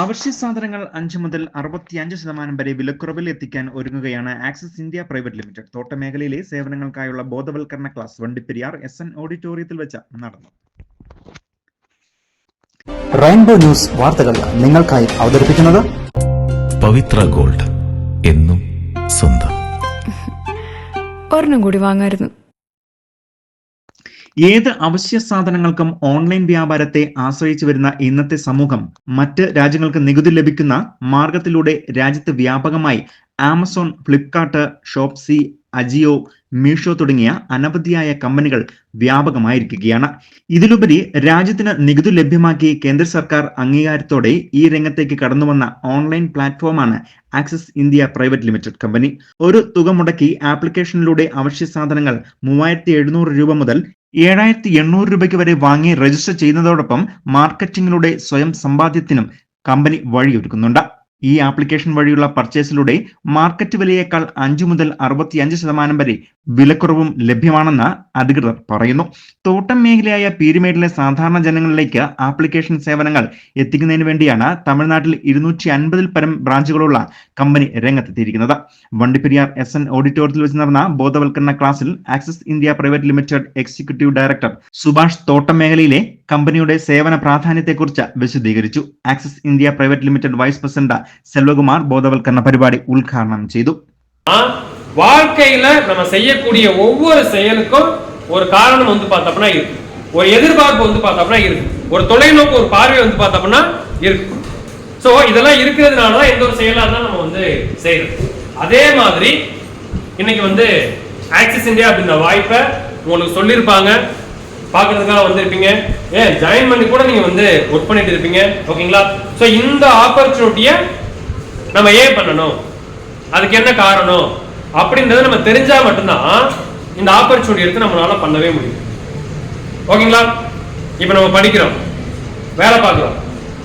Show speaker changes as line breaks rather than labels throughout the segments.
അവശ്യ സാധനങ്ങൾ അഞ്ച് മുതൽ അറുപത്തിയഞ്ച് ശതമാനം വരെ വിലക്കുറവിൽ എത്തിക്കാൻ ഒരുങ്ങുകയാണ് ആക്സിസ് ഇന്ത്യ പ്രൈവറ്റ് ലിമിറ്റഡ്. തോട്ടമേഖലയിലെ സേവനങ്ങൾക്കായുള്ള ബോധവൽക്കരണ ക്ലാസ് വണ്ടിപ്പെരിയാർ എസ് എൻ ഓഡിറ്റോറിയത്തിൽ വെച്ച് നടന്നു.
റെയിൻബോ ന്യൂസ് വാർത്തകൾ നിങ്ങൾക്കായി അവതരിപ്പിക്കുന്നത്
പവിത്ര ഗോൾഡ് എന്നും സ്വന്തം.
ഒരെണ്ണം കൂടി വാങ്ങായിരുന്നു.
ഏത് അവശ്യ സാധനങ്ങൾക്കും ഓൺലൈൻ വ്യാപാരത്തെ ആശ്രയിച്ചു വരുന്ന ഇന്നത്തെ സമൂഹം മറ്റ് രാജ്യങ്ങൾക്ക് നികുതി ലഭിക്കുന്ന മാർഗത്തിലൂടെ രാജ്യത്ത് വ്യാപകമായി Amazon Flipkart Shopsy Ajio Meesho തുടങ്ങിയ അനവധിയായ കമ്പനികൾ വ്യാപകമായിരിക്കുകയാണ്. ഇതിലുപരി രാജ്യത്തിന് നികുതി ലഭ്യമാക്കി കേന്ദ്ര സർക്കാർ അംഗീകാരത്തോടെ ഈ രംഗത്തേക്ക് കടന്നുവന്ന ഓൺലൈൻ പ്ലാറ്റ്ഫോമാണ് Axis India private limited company. ഒരു തുക മുടക്കി ആപ്ലിക്കേഷനിലൂടെ അവശ്യ സാധനങ്ങൾ മൂവായിരത്തി എഴുന്നൂറ് രൂപ മുതൽ ഏഴായിരത്തി എണ്ണൂറ് രൂപയ്ക്ക് വരെ വാങ്ങി രജിസ്റ്റർ ചെയ്യുന്നതോടൊപ്പം മാർക്കറ്റിംഗിലൂടെ സ്വയം സമ്പാദ്യത്തിനും കമ്പനി വഴിയൊരുക്കുന്നുണ്ട്. ഈ ആപ്ലിക്കേഷൻ വഴിയുള്ള പർച്ചേസിലൂടെ മാർക്കറ്റ് വിലയേക്കാൾ അഞ്ചു മുതൽ അറുപത്തിയഞ്ച് ശതമാനം വരെ വിലക്കുറവും ലഭ്യമാണെന്ന് അധികൃതർ പറയുന്നു. തോട്ടം മേഖലയായ പീരുമേടിലെ സാധാരണ ജനങ്ങളിലേക്ക് ആപ്ലിക്കേഷൻ സേവനങ്ങൾ എത്തിക്കുന്നതിന് വേണ്ടിയാണ് തമിഴ്നാട്ടിൽ ഇരുന്നൂറ്റി അൻപതിൽ പരം ബ്രാഞ്ചുകളുള്ള കമ്പനി രംഗത്തെത്തിയിരിക്കുന്നത്. വണ്ടിപ്പെരിയാർ എസ് എൻ ഓഡിറ്റോറിയത്തിൽ വെച്ച് നടന്ന ബോധവൽക്കരണ ക്ലാസ്സിൽ Axis India private limited executive director Subhash തോട്ടം മേഖലയിലെ കമ്പനിയുടെ സേവന പ്രാധാന്യത്തെക്കുറിച്ച് വിശദീകരിച്ചു Axis India private limited vice president Selvakumar ബോധവൽക്കരണ പരിപാടി ഉദ്ഘാടനം ചെയ്തു
ஆ, வாழ்க்கையில நம்ம செய்யக்கூடிய ஒவ்வொரு செயலுக்கும் ஒரு காரணம் வந்து பார்த்தோம்னா இருக்கு ஒரு எதிர்பார்ப்பு வந்து பார்த்தோம்னா இருக்கு ஒரு தொலைநோக்கு ஒரு பார்வை வந்து பார்த்தோம்னா இருக்கு ஸோ இதெல்லாம் இருக்கிறதுனால தான் எந்த ஒரு செயலாக இருந்தாலும் நம்ம வந்து செய்யறது அதே மாதிரி இன்னைக்கு வந்து ஆக்சிஸ் இந்தியா அப்படின்ற வாய்ப்பை உங்களுக்கு சொல்லியிருப்பாங்க பார்க்கறதுக்காக வந்திருப்பீங்க. ஏன் ஜாயின் பண்ணி கூட நீங்க வந்து ஒர்க் பண்ணிட்டு இருப்பீங்க. ஓகேங்களா ஸோ இந்த ஆப்பர்ச்சுனிட்டியை நம்ம ஏன் பண்ணணும்? அதுக்கு என்ன காரணம்? அப்படின்றத நம்ம தெரிஞ்சா மட்டும்தான் இந்த ஆப்பர்ச்சுனிட்டி எடுத்து நம்மளால பண்ணவே முடியும். ஓகேங்களா இப்போ நம்ம படிக்கிறோம். வேலை பார்க்குறோம்.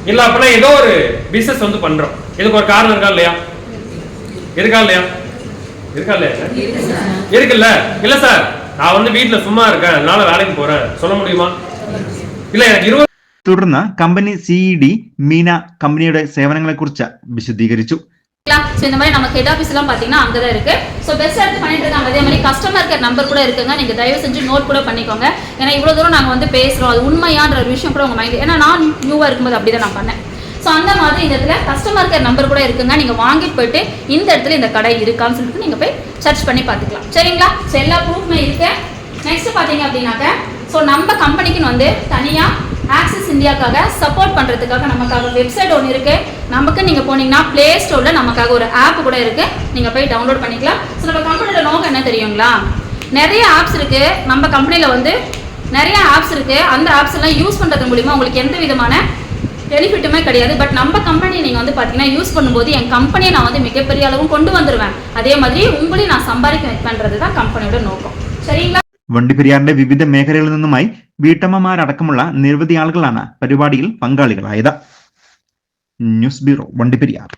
இல்லை அப்படின்னா ஏதோ ஒரு பிஸ்னஸ் வந்து பண்றோம். இதுக்கு ஒரு காரணம் இருக்கா இல்லையா? இருக்கா இல்லையா? இருக்கா இல்லையா இருக்குல்ல இல்ல சார் நான் வந்து வீட்ல சும்மா இருக்கேன் அதனால வேலைக்கு போறேன் சொல்ல முடியுமா இல்ல எனக்கு இருபது
തുടർന്ന് കമ്പനി സിഇഡി മീന കമ്പനിയുടെ സേവനങ്ങളെക്കുറിച്ച് വിശദീകരിച്ചു
ஸோ இந்த மாதிரி நம்ம ஹெட் ஆஃபீஸ்லாம் பார்த்தீங்கன்னா அங்கே தான் இருக்கு ஸோ பெஸ்ட் எடுத்து பண்ணிட்டு இருக்காங்க அதே மாதிரி கஸ்டமர் கேர் நம்பர் கூட இருக்குங்க நீங்கள் தயவு செஞ்சு நோட் கூட பண்ணிக்கோங்க ஏன்னா இவ்வளோ தூரம் நாங்கள் வந்து பேசுகிறோம் அது உண்மையான்ற ஒரு விஷயம் கூட உங்கள் மைண்ட் ஏன்னா நான் நியூவாக இருக்கும்போது அப்படி தான் நான் பண்ணேன் ஸோ அந்த மாதிரி இந்த இடத்துல கஸ்டமர் கேர் நம்பர் கூட இருக்குங்க. நீங்கள் வாங்கிட்டு போயிட்டு இந்த இடத்துல இந்த கடை இருக்கான்னு சொல்லிட்டு நீங்கள் போய் சர்ச் பண்ணி பார்த்துக்கலாம். சரிங்களா? ஸோ எல்லா ப்ரூஃப்மே இருக்கு. நெக்ஸ்ட் பார்த்தீங்க அப்படின்னாக்க ஸோ நம்ம கம்பெனிக்குன்னு வந்து தனியாக ஆக்சிஸ் இந்தியாக்காக சப்போர்ட் பண்ணுறதுக்காக நமக்காக வெப்சைட் ஒன்று இருக்குது நமக்கு நீங்கள் போனீங்கன்னா ப்ளே ஸ்டோரில் நமக்காக ஒரு ஆப் கூட இருக்குது நீங்கள் போய் டவுன்லோட் பண்ணிக்கலாம். ஸோ நம்ம கம்பெனியோட நோக்கம் என்ன தெரியுங்களா? நிறைய ஆப்ஸ் இருக்குது நம்ம கம்பெனியில் வந்து நிறைய ஆப்ஸ் இருக்குது அந்த ஆப்ஸ் எல்லாம் யூஸ் பண்ணுறது மூலிமா உங்களுக்கு எந்த விதமான பெனிஃபிட்டுமே கிடையாது பட் நம்ம கம்பெனி நீங்கள் வந்து பார்த்தீங்கன்னா யூஸ் பண்ணும்போது என் கம்பெனியை நான் வந்து மிகப்பெரிய அளவும் கொண்டு வந்துடுவேன் அதே மாதிரி உங்களையும் நான் சம்பாதிக்க வைப்பேன்றது தான் കമ്പനിയുടെ നോക്കം சரிங்களா
വണ്ടിപ്പെരിയാറിന്റെ വിവിധ മേഖലകളിൽ നിന്നുമായി വീട്ടമ്മമാരടക്കമുള്ള നിരവധി ആളുകളാണ് പരിപാടിയിൽ പങ്കാളികളായത് ന്യൂസ് ബ്യൂറോ വണ്ടിപ്പെരിയാർ